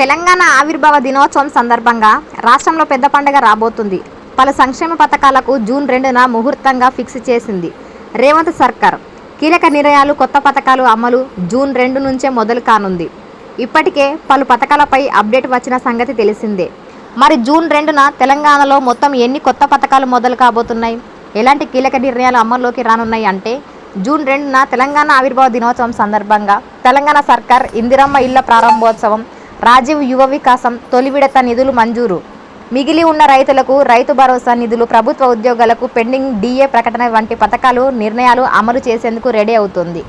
తెలంగాణ ఆవిర్భావ దినోత్సవం సందర్భంగా రాష్ట్రంలో పెద్ద పండుగ రాబోతుంది. పలు సంక్షేమ పథకాలకు జూన్ రెండున ముహూర్తంగా ఫిక్స్ చేసింది రేవంత్ సర్కార్. కీలక నిర్ణయాలు కొత్త పథకాలు అమలు జూన్ రెండు నుంచే మొదలు కానుంది. ఇప్పటికే పలు పథకాలపై అప్డేట్ వచ్చిన సంగతి తెలిసిందే. మరి జూన్ రెండున తెలంగాణలో మొత్తం ఎన్ని కొత్త పథకాలు మొదలు కాబోతున్నాయి? ఎలాంటి కీలక నిర్ణయాలు అమల్లోకి రానున్నాయి అంటే జూన్ రెండున తెలంగాణ ఆవిర్భావ దినోత్సవం సందర్భంగా తెలంగాణ సర్కార్ ఇందిరమ్మ ఇళ్ళ ప్రారంభోత్సవం రాజీవ్ యువ వికాసం తొలి విడత నిధులు మంజూరు. మిగిలి ఉన్న రైతులకు రైతు భరోసా నిధులు ప్రభుత్వ ఉద్యోగాలకు పెండింగ్ డిఏ ప్రకటన వంటి పథకాలు నిర్ణయాలు అమలు చేసేందుకు రెడీ అవుతుంది.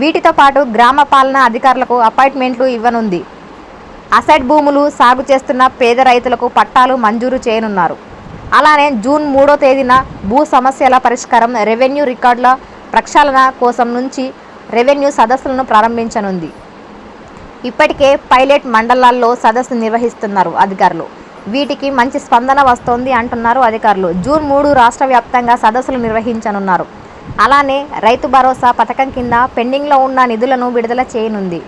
వీటితో పాటు గ్రామ పాలనా అధికారులకు అపాయింట్మెంట్లు ఇవ్వనుంది. అసైడ్ భూములు సాగు చేస్తున్న పేద రైతులకు పట్టాలు మంజూరు చేయనున్నారు. అలానే జూన్ మూడో తేదీన భూ సమస్యల పరిష్కారం రెవెన్యూ రికార్డుల ప్రక్షాళన కోసం నుంచి రెవెన్యూ సదస్సులను ప్రారంభించనుంది. ఇప్పటికే పైలట్ మండలాల్లో సదస్సు నిర్వహిస్తున్నారు అధికారులు. వీటికి మంచి స్పందన వస్తోంది అంటున్నారు అధికారులు. జూన్ మూడు రాష్ట్ర వ్యాప్తంగా సదస్సులు నిర్వహించనున్నారు. అలానే రైతు భరోసా పథకం కింద పెండింగ్లో ఉన్న నిధులను విడుదల చేయనుంది.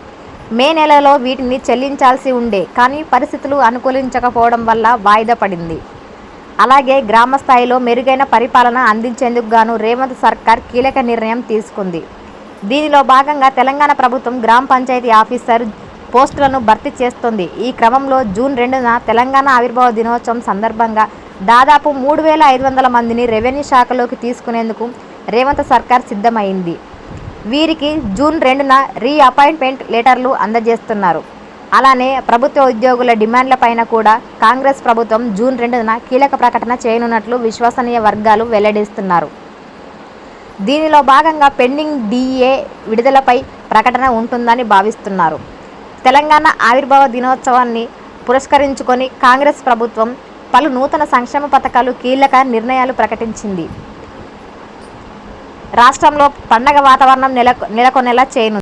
మే నెలలో వీటిని చెల్లించాల్సి ఉండే కానీ పరిస్థితులు అనుకూలించకపోవడం వల్ల వాయిదా పడింది. అలాగే గ్రామ స్థాయిలో మెరుగైన పరిపాలన అందించేందుకు గాను రేవంత్ సర్కార్ కీలక నిర్ణయం తీసుకుంది. దీనిలో భాగంగా తెలంగాణ ప్రభుత్వం గ్రామ పంచాయతీ ఆఫీసర్ పోస్టులను భర్తీ చేస్తుంది. ఈ క్రమంలో జూన్ రెండున తెలంగాణ ఆవిర్భావ దినోత్సవం సందర్భంగా దాదాపు మూడు వేల ఐదు వందల మందిని రెవెన్యూ శాఖలోకి తీసుకునేందుకు రేవంత్ సర్కార్ సిద్ధమైంది. వీరికి జూన్ రెండున రీఅపాయింట్మెంట్ లెటర్లు అందజేస్తున్నారు. అలానే ప్రభుత్వ ఉద్యోగుల డిమాండ్లపైన కూడా కాంగ్రెస్ ప్రభుత్వం జూన్ రెండున కీలక ప్రకటన చేయనున్నట్లు విశ్వసనీయ వర్గాలు వెల్లడిస్తున్నారు. దీనిలో భాగంగా పెండింగ్ డిఏ విడుదలపై ప్రకటన ఉంటుందని భావిస్తున్నారు. తెలంగాణ ఆవిర్భావ దినోత్సవాన్ని పురస్కరించుకొని కాంగ్రెస్ ప్రభుత్వం పలు నూతన సంక్షేమ పథకాలు కీలక నిర్ణయాలు ప్రకటించింది. రాష్ట్రంలో పండగ వాతావరణం నెల నెలకొనేలా చేయనుంది.